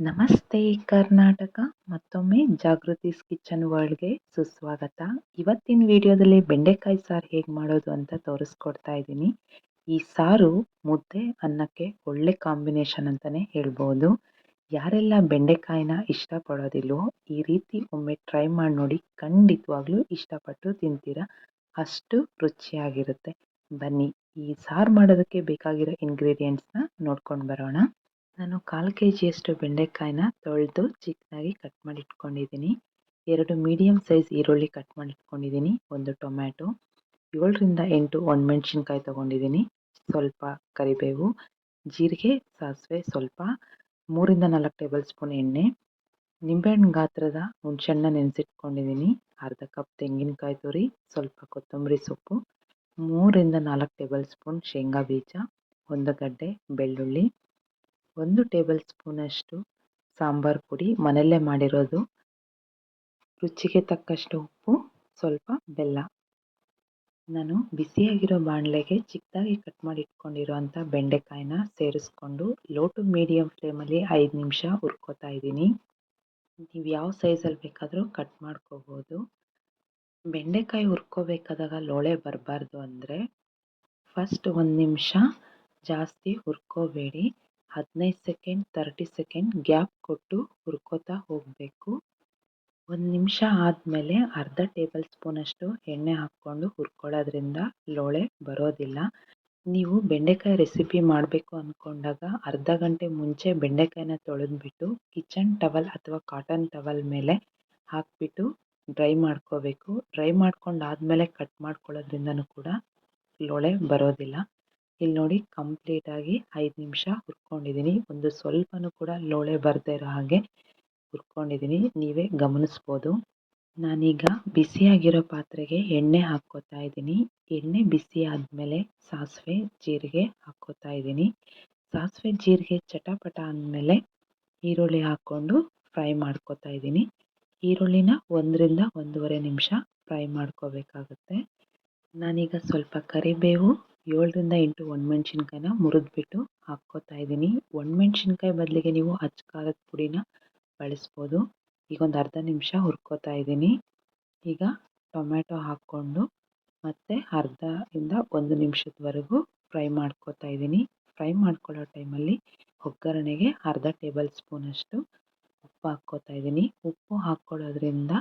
ನಮಸ್ತೆ ಕರ್ನಾಟಕ. ಮತ್ತೊಮ್ಮೆ ಜಾಗೃತಿಸ್ ಕಿಚನ್ ವರ್ಲ್ಡ್ಗೆ ಸುಸ್ವಾಗತ. ಇವತ್ತಿನ ವಿಡಿಯೋದಲ್ಲಿ ಬೆಂಡೆಕಾಯಿ ಸಾರು ಹೇಗೆ ಮಾಡೋದು ಅಂತ ತೋರಿಸ್ಕೊಡ್ತಾ ಇದ್ದೀನಿ. ಈ ಸಾರು ಮುದ್ದೆ, ಅನ್ನಕ್ಕೆ ಒಳ್ಳೆ ಕಾಂಬಿನೇಷನ್ ಅಂತಲೇ ಹೇಳ್ಬೋದು. ಯಾರೆಲ್ಲ ಬೆಂಡೆಕಾಯಿನ ಇಷ್ಟಪಡೋದಿಲ್ವೋ, ಈ ರೀತಿ ಒಮ್ಮೆ ಟ್ರೈ ಮಾಡಿ ನೋಡಿ ಖಂಡಿತವಾಗ್ಲೂ ಇಷ್ಟಪಟ್ಟು ತಿಂತೀರಾ? ಅಷ್ಟು ರುಚಿಯಾಗಿರುತ್ತೆ. ಬನ್ನಿ, ಈ ಸಾರು ಮಾಡೋದಕ್ಕೆ ಬೇಕಾಗಿರೋ ಇಂಗ್ರೀಡಿಯೆಂಟ್ಸ್ನ ನೋಡ್ಕೊಂಡು ಬರೋಣ. ನಾನು ಕಾಲು ಕೆ ಜಿಯಷ್ಟು ಬೆಂಡೆಕಾಯಿನ ತೊಳೆದು ಚಿಕ್ಕದಾಗಿ ಕಟ್ ಮಾಡಿ ಇಟ್ಕೊಂಡಿದ್ದೀನಿ ಎರಡು ಮೀಡಿಯಮ್ ಸೈಜ್ ಈರುಳ್ಳಿ ಕಟ್ ಮಾಡಿ ಇಟ್ಕೊಂಡಿದ್ದೀನಿ ಒಂದು ಟೊಮ್ಯಾಟೊ, ಏಳರಿಂದ ಎಂಟು ಒಣಮೆಣ್ಸಿನ್ಕಾಯಿ ತೊಗೊಂಡಿದ್ದೀನಿ. ಸ್ವಲ್ಪ ಕರಿಬೇವು, ಜೀರಿಗೆ, ಸಾಸಿವೆ ಸ್ವಲ್ಪ, ಮೂರಿಂದ ನಾಲ್ಕು ಟೇಬಲ್ ಸ್ಪೂನ್ ಎಣ್ಣೆ, ನಿಂಬೆಹಣ್ಣು ಗಾತ್ರದ ಹುಣಸೆಹಣ್ಣ ನೆನೆಸಿಟ್ಕೊಂಡಿದ್ದೀನಿ. ಅರ್ಧ ಕಪ್ ತೆಂಗಿನಕಾಯಿ ತುರಿ, ಸ್ವಲ್ಪ ಕೊತ್ತಂಬರಿ ಸೊಪ್ಪು, ಮೂರಿಂದ ನಾಲ್ಕು ಟೇಬಲ್ ಸ್ಪೂನ್ ಶೇಂಗಾ ಬೀಜ, ಒಂದು ಗಡ್ಡೆ ಬೆಳ್ಳುಳ್ಳಿ ಒಂದು ಟೇಬಲ್ ಸ್ಪೂನಷ್ಟು ಸಾಂಬಾರು ಪುಡಿ, ಮನೆಯಲ್ಲೇ ಮಾಡಿರೋದು. ರುಚಿಗೆ ತಕ್ಕಷ್ಟು ಉಪ್ಪು, ಸ್ವಲ್ಪ ಬೆಲ್ಲ. ನಾನು ಬಿಸಿಯಾಗಿರೋ ಬಾಣಲೆಗೆ ಚಿಕ್ಕದಾಗಿ ಕಟ್ ಮಾಡಿ ಇಟ್ಕೊಂಡಿರೋ ಅಂಥ ಬೆಂಡೆಕಾಯಿನ ಸೇರಿಸ್ಕೊಂಡು ಲೋ ಟು ಮೀಡಿಯಮ್ ಫ್ಲೇಮಲ್ಲಿ ಐದು ನಿಮಿಷ ಹುರ್ಕೋತಾ ಇದ್ದೀನಿ. ನೀವು ಯಾವ ಸೈಜಲ್ಲಿ ಬೇಕಾದರೂ ಕಟ್ ಮಾಡ್ಕೋಬೋದು. ಬೆಂಡೆಕಾಯಿ ಹುರ್ಕೋಬೇಕಾದಾಗ ಲೋಳೆ ಬರಬಾರ್ದು ಅಂದರೆ ಫಸ್ಟ್ ಒಂದು ನಿಮಿಷ ಜಾಸ್ತಿ ಹುರ್ಕೋಬೇಡಿ. ಹದಿನೈದು ಸೆಕೆಂಡ್ ತರ್ಟಿ ಸೆಕೆಂಡ್ ಗ್ಯಾಪ್ ಕೊಟ್ಟು ಹುರ್ಕೋತಾ ಹೋಗಬೇಕು. ಒಂದು ನಿಮಿಷ ಆದಮೇಲೆ ಅರ್ಧ ಟೇಬಲ್ ಸ್ಪೂನಷ್ಟು ಎಣ್ಣೆ ಹಾಕ್ಕೊಂಡು ಹುರ್ಕೊಳ್ಳೋದ್ರಿಂದ ಲೋಳೆ ಬರೋದಿಲ್ಲ. ನೀವು ಬೆಂಡೆಕಾಯಿ ರೆಸಿಪಿ ಮಾಡಬೇಕು ಅಂದ್ಕೊಂಡಾಗ ಅರ್ಧ ಗಂಟೆ ಮುಂಚೆ ಬೆಂಡೆಕಾಯಿನ ತೊಳೆದ್ಬಿಟ್ಟು ಕಿಚನ್ ಟವಲ್ ಅಥವಾ ಕಾಟನ್ ಟವಲ್ ಮೇಲೆ ಹಾಕಿಬಿಟ್ಟು ಡ್ರೈ ಮಾಡ್ಕೋಬೇಕು. ಡ್ರೈ ಮಾಡ್ಕೊಂಡಾದಮೇಲೆ ಕಟ್ ಮಾಡ್ಕೊಳ್ಳೋದ್ರಿಂದನೂ ಕೂಡ ಲೋಳೆ ಬರೋದಿಲ್ಲ. ಇಲ್ಲಿ ನೋಡಿ ಕಂಪ್ಲೀಟಾಗಿ ಐದು ನಿಮಿಷ ಹುರ್ಕೊಂಡಿದ್ದೀನಿ ಒಂದು ಸ್ವಲ್ಪನೂ ಕೂಡ ಲೋಳೆ ಬರದೇ ಇರೋ ಹಾಗೆ ಹುರ್ಕೊಂಡಿದ್ದೀನಿ ನೀವೇ ಗಮನಿಸ್ಬೋದು. ನಾನೀಗ ಬಿಸಿಯಾಗಿರೋ ಪಾತ್ರೆಗೆ ಎಣ್ಣೆ ಹಾಕ್ಕೋತಾ ಇದ್ದೀನಿ. ಎಣ್ಣೆ ಬಿಸಿ ಆದಮೇಲೆ ಸಾಸಿವೆ, ಜೀರಿಗೆ ಹಾಕ್ಕೋತಾ ಇದ್ದೀನಿ. ಸಾಸಿವೆ, ಜೀರಿಗೆ ಚಟಪಟ ಅಂದಮೇಲೆ ಈರುಳ್ಳಿ ಹಾಕ್ಕೊಂಡು ಫ್ರೈ ಮಾಡ್ಕೋತಾ ಇದ್ದೀನಿ. ಈರುಳ್ಳಿನ ಒಂದರಿಂದ ಒಂದೂವರೆ ನಿಮಿಷ ಫ್ರೈ ಮಾಡ್ಕೋಬೇಕಾಗುತ್ತೆ. ನಾನೀಗ ಸ್ವಲ್ಪ ಕರಿಬೇವು ಏಳರಿಂದ ಎಂಟು ಒಣಮೆಣ್ಸಿನ್ಕಾಯಿನ ಮುರಿದ್ಬಿಟ್ಟು ಹಾಕ್ಕೋತಾ ಇದ್ದೀನಿ. ಒಣಮೆಣ್ಸಿನ್ಕಾಯಿ ಬದಲಿಗೆ ನೀವು ಅಚ್ಚ ಖಾರದ ಪುಡಿನ ಬಳಸ್ಬೋದು. ಈಗ ಒಂದು ಅರ್ಧ ನಿಮಿಷ ಹುರ್ಕೋತಾ ಇದ್ದೀನಿ. ಈಗ ಟೊಮ್ಯಾಟೊ ಹಾಕ್ಕೊಂಡು ಮತ್ತು ಅರ್ಧ ಇಂದ ಒಂದು ನಿಮಿಷದವರೆಗೂ ಫ್ರೈ ಮಾಡ್ಕೋತಾ ಇದ್ದೀನಿ. ಫ್ರೈ ಮಾಡ್ಕೊಳ್ಳೋ ಟೈಮಲ್ಲಿ ಒಗ್ಗರಣೆಗೆ ಅರ್ಧ ಟೇಬಲ್ ಸ್ಪೂನಷ್ಟು ಉಪ್ಪು ಹಾಕ್ಕೋತಾ ಇದ್ದೀನಿ. ಉಪ್ಪು ಹಾಕ್ಕೊಳ್ಳೋದ್ರಿಂದ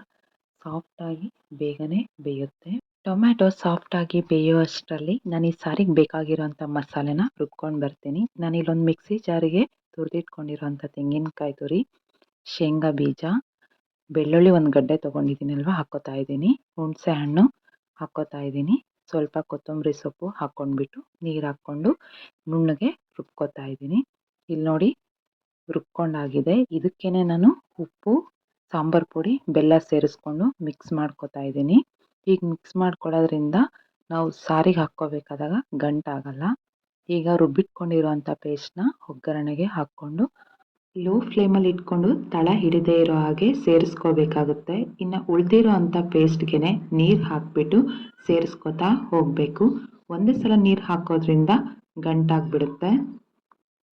ಸಾಫ್ಟಾಗಿ ಬೇಗನೆ ಬೇಯುತ್ತೆ. ಟೊಮ್ಯಾಟೊ ಸಾಫ್ಟಾಗಿ ಬೇಯೋ ಅಷ್ಟರಲ್ಲಿ ನಾನು ಈ ಸಾರಿಗೆ ಬೇಕಾಗಿರೋಂಥ ಮಸಾಲೆನ ರುಬ್ಕೊಂಡು ಬರ್ತೀನಿ. ನಾನು ಇಲ್ಲೊಂದು ಮಿಕ್ಸಿ ಜಾರಿಗೆ ತುರಿದಿಟ್ಕೊಂಡಿರೋಂಥ ತೆಂಗಿನಕಾಯಿ ತುರಿ, ಶೇಂಗಾ ಬೀಜ, ಬೆಳ್ಳುಳ್ಳಿ ಒಂದು ಗಡ್ಡೆ ತೊಗೊಂಡಿದ್ದೀನಲ್ವ ಹಾಕ್ಕೋತಾ ಇದ್ದೀನಿ. ಹುಣಸೆ ಹಣ್ಣು ಹಾಕ್ಕೋತಾ ಇದ್ದೀನಿ. ಸ್ವಲ್ಪ ಕೊತ್ತಂಬರಿ ಸೊಪ್ಪು ಹಾಕ್ಕೊಂಡ್ಬಿಟ್ಟು ನೀರು ಹಾಕ್ಕೊಂಡು ನುಣ್ಣಗೆ ರುಬ್ಕೋತಾ ಇದ್ದೀನಿ. ಇಲ್ಲಿ ನೋಡಿ ರುಬ್ಕೊಂಡಾಗಿದೆ. ಇದಕ್ಕೇ ನಾನು ಉಪ್ಪು, ಸಾಂಬಾರು ಪುಡಿ, ಬೆಲ್ಲ ಸೇರಿಸ್ಕೊಂಡು ಮಿಕ್ಸ್ ಮಾಡ್ಕೋತಾ ಇದ್ದೀನಿ. ಈಗ ಮಿಕ್ಸ್ ಮಾಡ್ಕೊಳ್ಳೋದ್ರಿಂದ ನಾವು ಸಾರಿಗೆ ಹಾಕ್ಕೋಬೇಕಾದಾಗ ಗಂಟಾಗಲ್ಲ ಈಗ ರುಬ್ಬಿಟ್ಕೊಂಡಿರುವಂಥ ಪೇಸ್ಟ್ನ ಒಗ್ಗರಣೆಗೆ ಹಾಕ್ಕೊಂಡು ಲೋ ಫ್ಲೇಮಲ್ಲಿ ಇಟ್ಕೊಂಡು ತಳ ಹಿಡಿದೇ ಇರೋ ಹಾಗೆ ಸೇರಿಸ್ಕೋಬೇಕಾಗುತ್ತೆ. ಇನ್ನು ಉಳಿದಿರೋ ಅಂಥ ಪೇಸ್ಟ್ಗೆ ನೀರು ಹಾಕಿಬಿಟ್ಟು ಸೇರಿಸ್ಕೋತಾ ಹೋಗಬೇಕು. ಒಂದೇ ಸಲ ನೀರು ಹಾಕೋದ್ರಿಂದ ಗಂಟಾಗ್ಬಿಡುತ್ತೆ.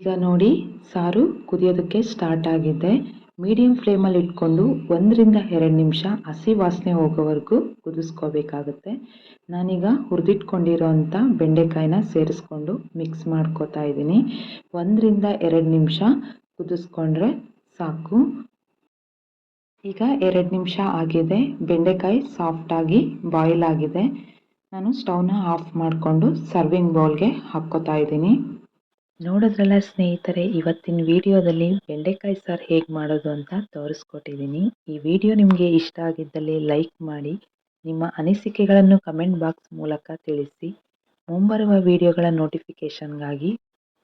ಈಗ ನೋಡಿ ಸಾರು ಕುದಿಯೋದಕ್ಕೆ ಸ್ಟಾರ್ಟ್ ಆಗಿದೆ. ಮೀಡಿಯಂ ಫ್ಲೇಮಲ್ಲಿ ಇಟ್ಕೊಂಡು ಒಂದರಿಂದ ಎರಡು ನಿಮಿಷ ಹಸಿ ವಾಸನೆ ಹೋಗೋವರೆಗೂ ಕುದಿಸ್ಕೋಬೇಕಾಗುತ್ತೆ. ನಾನೀಗ ಹುರಿದಿಟ್ಕೊಂಡಿರೋ ಅಂಥ ಬೆಂಡೆಕಾಯಿನ ಸೇರಿಸ್ಕೊಂಡು ಮಿಕ್ಸ್ ಮಾಡ್ಕೋತಾ ಇದ್ದೀನಿ. ಒಂದರಿಂದ ಎರಡು ನಿಮಿಷ ಕುದಿಸ್ಕೊಂಡ್ರೆ ಸಾಕು. ಈಗ ಎರಡು ನಿಮಿಷ ಆಗಿದೆ. ಬೆಂಡೆಕಾಯಿ ಸಾಫ್ಟಾಗಿ ಬಾಯ್ಲ್ ಆಗಿದೆ. ನಾನು ಸ್ಟವ್ನ ಆಫ್ ಮಾಡಿಕೊಂಡು ಸರ್ವಿಂಗ್ ಬೌಲ್ಗೆ ಹಾಕ್ಕೋತಾ ಇದ್ದೀನಿ. ನೋಡಿದ್ರಲ್ಲ ಸ್ನೇಹಿತರೆ, ಇವತ್ತಿನ ವಿಡಿಯೋದಲ್ಲಿ ಬೆಂಡೆಕಾಯಿ ಸಾರು ಹೇಗೆ ಮಾಡೋದು ಅಂತ ತೋರಿಸ್ಕೊಟ್ಟಿದ್ದೀನಿ ಈ ವಿಡಿಯೋ ನಿಮಗೆ ಇಷ್ಟ ಆಗಿದ್ದಲ್ಲಿ ಲೈಕ್ ಮಾಡಿ, ನಿಮ್ಮ ಅನಿಸಿಕೆಗಳನ್ನು ಕಮೆಂಟ್ ಬಾಕ್ಸ್ ಮೂಲಕ ತಿಳಿಸಿ. ಮುಂಬರುವ ವಿಡಿಯೋಗಳ ನೋಟಿಫಿಕೇಷನ್ಗಾಗಿ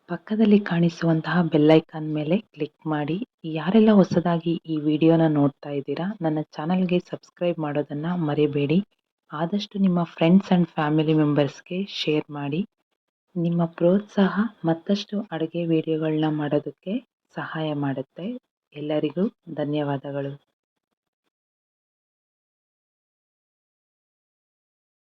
ಪಕ್ಕದಲ್ಲಿ ಕಾಣಿಸುವಂತಹ ಬೆಲ್ಲೈಕಾನ್ ಮೇಲೆ ಕ್ಲಿಕ್ ಮಾಡಿ. ಯಾರೆಲ್ಲ ಹೊಸದಾಗಿ ಈ ವಿಡಿಯೋನ ನೋಡ್ತಾ ಇದ್ದೀರಾ, ನನ್ನ ಚಾನಲ್ಗೆ ಸಬ್ಸ್ಕ್ರೈಬ್ ಮಾಡೋದನ್ನು ಮರಿಬೇಡಿ. ಆದಷ್ಟು ನಿಮ್ಮ ಫ್ರೆಂಡ್ಸ್ ಆ್ಯಂಡ್ ಫ್ಯಾಮಿಲಿ ಮೆಂಬರ್ಸ್ಗೆ ಶೇರ್ ಮಾಡಿ. ನಿಮ್ಮ ಪ್ರೋತ್ಸಾಹ ಮತ್ತಷ್ಟು ಅಡುಗೆ ವೀಡಿಯೋಗಳನ್ನ ಮಾಡೋದಕ್ಕೆ ಸಹಾಯ ಮಾಡುತ್ತೆ. ಎಲ್ಲರಿಗೂ ಧನ್ಯವಾದಗಳು.